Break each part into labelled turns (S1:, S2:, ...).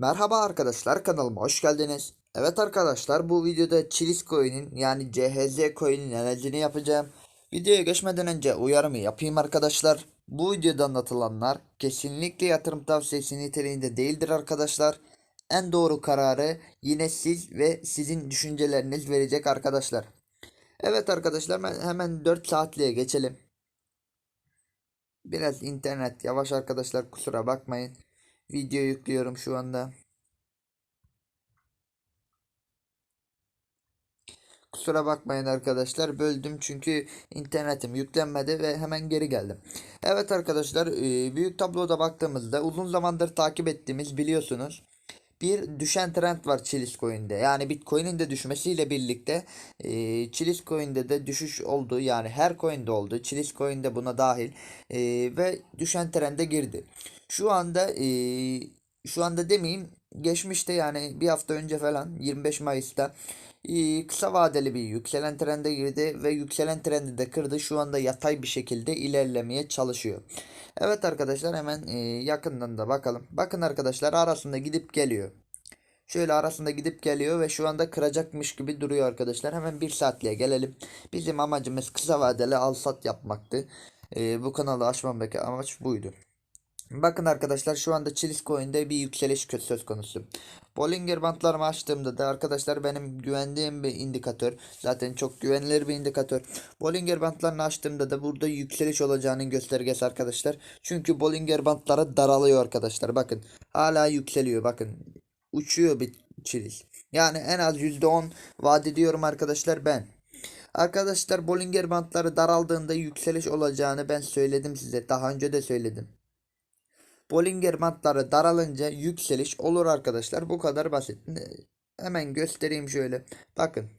S1: Merhaba arkadaşlar kanalıma hoş geldiniz. Evet arkadaşlar bu videoda Chilis coin'in yani CHZ coin'in analizini yapacağım. Videoya geçmeden önce uyarımı yapayım arkadaşlar. Bu videoda anlatılanlar kesinlikle yatırım tavsiyesi niteliğinde değildir arkadaşlar. En doğru kararı yine siz ve sizin düşünceleriniz verecek arkadaşlar. Evet arkadaşlar hemen 4 saatliğe geçelim. Biraz internet yavaş arkadaşlar kusura bakmayın. Video yüklüyorum şu anda. Kusura bakmayın arkadaşlar böldüm çünkü internetim yüklenmedi ve hemen geri geldim. Evet arkadaşlar e, büyük tabloda baktığımızda uzun zamandır takip ettiğimiz biliyorsunuz bir düşen trend var Chilis Coin'de. Yani Bitcoin'in de düşmesiyle birlikte e, Chilis Coin'de de düşüş oldu. Yani her coin'de oldu. Chilis Coin'de buna dahil e, ve düşen trende girdi. Şu anda e, şu anda demeyeyim geçmişte yani bir hafta önce falan 25 Mayıs'ta e, kısa vadeli bir yükselen trende girdi ve yükselen trendi de kırdı. Şu anda yatay bir şekilde ilerlemeye çalışıyor. Evet arkadaşlar hemen e, yakından da bakalım. Bakın arkadaşlar arasında gidip geliyor. Şöyle arasında gidip geliyor ve şu anda kıracakmış gibi duruyor arkadaşlar. Hemen bir saatliğe gelelim. Bizim amacımız kısa vadeli al sat yapmaktı. E, bu kanalı açmamdaki amaç buydu. Bakın arkadaşlar şu anda Chilis Coin'de bir yükseliş söz konusu. Bollinger Bandlarımı açtığımda da arkadaşlar benim güvendiğim bir indikatör. Zaten çok güvenilir bir indikatör. Bollinger Bandlarını açtığımda da burada yükseliş olacağının göstergesi arkadaşlar. Çünkü Bollinger Bandları daralıyor arkadaşlar. Bakın hala yükseliyor bakın. Uçuyor bir Chilis. Yani en az %10 vaat ediyorum arkadaşlar ben. Arkadaşlar Bollinger Bandları daraldığında yükseliş olacağını ben söyledim size. Daha önce de söyledim. Bollinger bantları daralınca yükseliş olur arkadaşlar. Bu kadar basit. Hemen göstereyim şöyle. Bakın.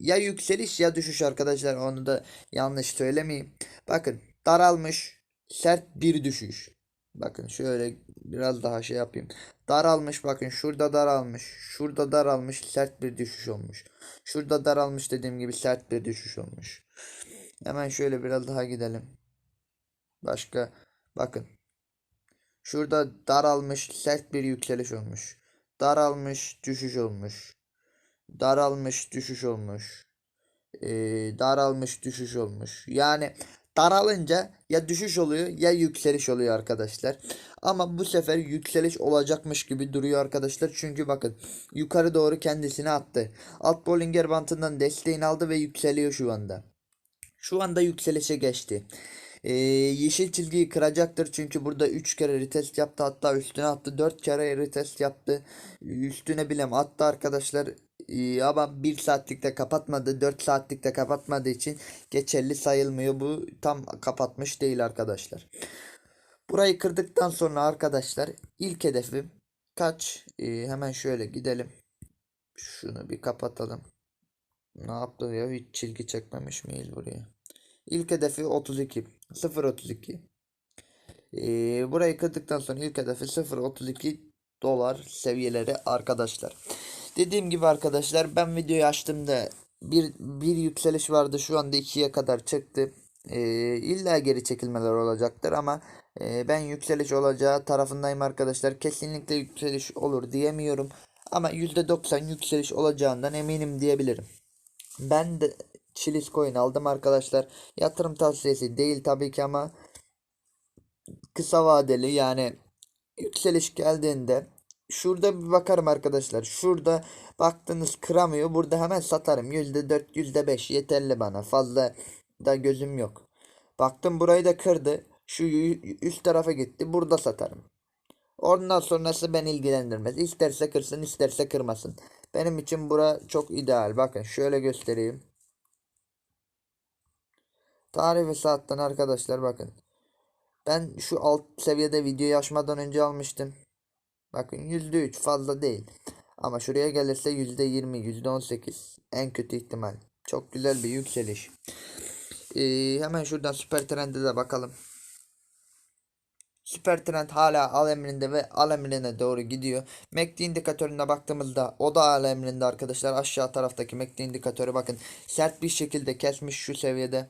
S1: Ya yükseliş ya düşüş arkadaşlar. Onu da yanlış söylemeyeyim. Bakın daralmış sert bir düşüş. Bakın şöyle biraz daha şey yapayım. Daralmış bakın şurada daralmış. Şurada daralmış sert bir düşüş olmuş. Şurada daralmış dediğim gibi sert bir düşüş olmuş. Hemen şöyle biraz daha gidelim. Başka bakın. Şurada daralmış sert bir yükseliş olmuş. Daralmış düşüş olmuş. Daralmış düşüş olmuş. Ee, daralmış düşüş olmuş. Yani daralınca ya düşüş oluyor ya yükseliş oluyor arkadaşlar. Ama bu sefer yükseliş olacakmış gibi duruyor arkadaşlar. Çünkü bakın yukarı doğru kendisini attı. Alt Bollinger Bantı'ndan desteğini aldı ve yükseliyor şu anda. Şu anda yükselişe geçti. Ee, yeşil çizgiyi kıracaktır çünkü burada 3 kere retest yaptı hatta üstüne attı 4 kere retest yaptı. Üstüne bilem attı arkadaşlar. Ee, ama 1 saatlikte kapatmadı 4 saatlikte kapatmadığı için geçerli sayılmıyor. Bu tam kapatmış değil arkadaşlar. Burayı kırdıktan sonra arkadaşlar ilk hedefim kaç? Ee, hemen şöyle gidelim. Şunu bir kapatalım. Ne yaptı ya? Hiç çizgi çekmemiş miyiz buraya İlk hedefi 32. 0.32. Ee, burayı kırdıktan sonra ilk hedefi 0.32 dolar seviyeleri arkadaşlar. Dediğim gibi arkadaşlar ben videoyu açtığımda bir, bir yükseliş vardı şu anda 2'ye kadar çıktı. Ee, illa geri çekilmeler olacaktır ama e, ben yükseliş olacağı tarafındayım arkadaşlar. Kesinlikle yükseliş olur diyemiyorum. Ama %90 yükseliş olacağından eminim diyebilirim. Ben de Chilis coin aldım arkadaşlar. Yatırım tavsiyesi değil tabii ki ama kısa vadeli yani yükseliş geldiğinde şurada bir bakarım arkadaşlar. Şurada baktınız kıramıyor. Burada hemen satarım. %4 %5 yeterli bana. Fazla da gözüm yok. Baktım burayı da kırdı. Şu üst tarafa gitti. Burada satarım. Ondan sonrası beni ilgilendirmez. İsterse kırsın isterse kırmasın. Benim için bura çok ideal. Bakın şöyle göstereyim. Tarih ve saatten arkadaşlar bakın. Ben şu alt seviyede videoyu açmadan önce almıştım. Bakın %3 fazla değil. Ama şuraya gelirse %20, %18 en kötü ihtimal. Çok güzel bir yükseliş. Ee, hemen şuradan süper trende de bakalım. Süper trend hala al emrinde ve al emrine doğru gidiyor. MACD indikatörüne baktığımızda o da al emrinde arkadaşlar. Aşağı taraftaki MACD indikatörü bakın sert bir şekilde kesmiş şu seviyede.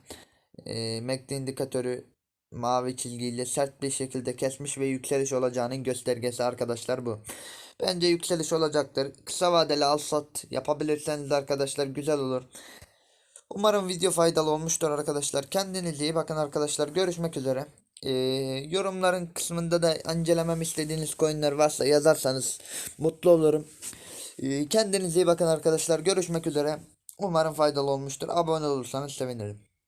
S1: E, MACD indikatörü mavi çizgiyle sert bir şekilde kesmiş ve yükseliş olacağının göstergesi arkadaşlar bu. Bence yükseliş olacaktır. Kısa vadeli al sat yapabilirseniz arkadaşlar güzel olur. Umarım video faydalı olmuştur arkadaşlar. Kendinize iyi bakın arkadaşlar. Görüşmek üzere. Ee, yorumların kısmında da incelemem istediğiniz coinler varsa yazarsanız mutlu olurum. Ee, kendinize iyi bakın arkadaşlar. Görüşmek üzere. Umarım faydalı olmuştur. Abone olursanız sevinirim.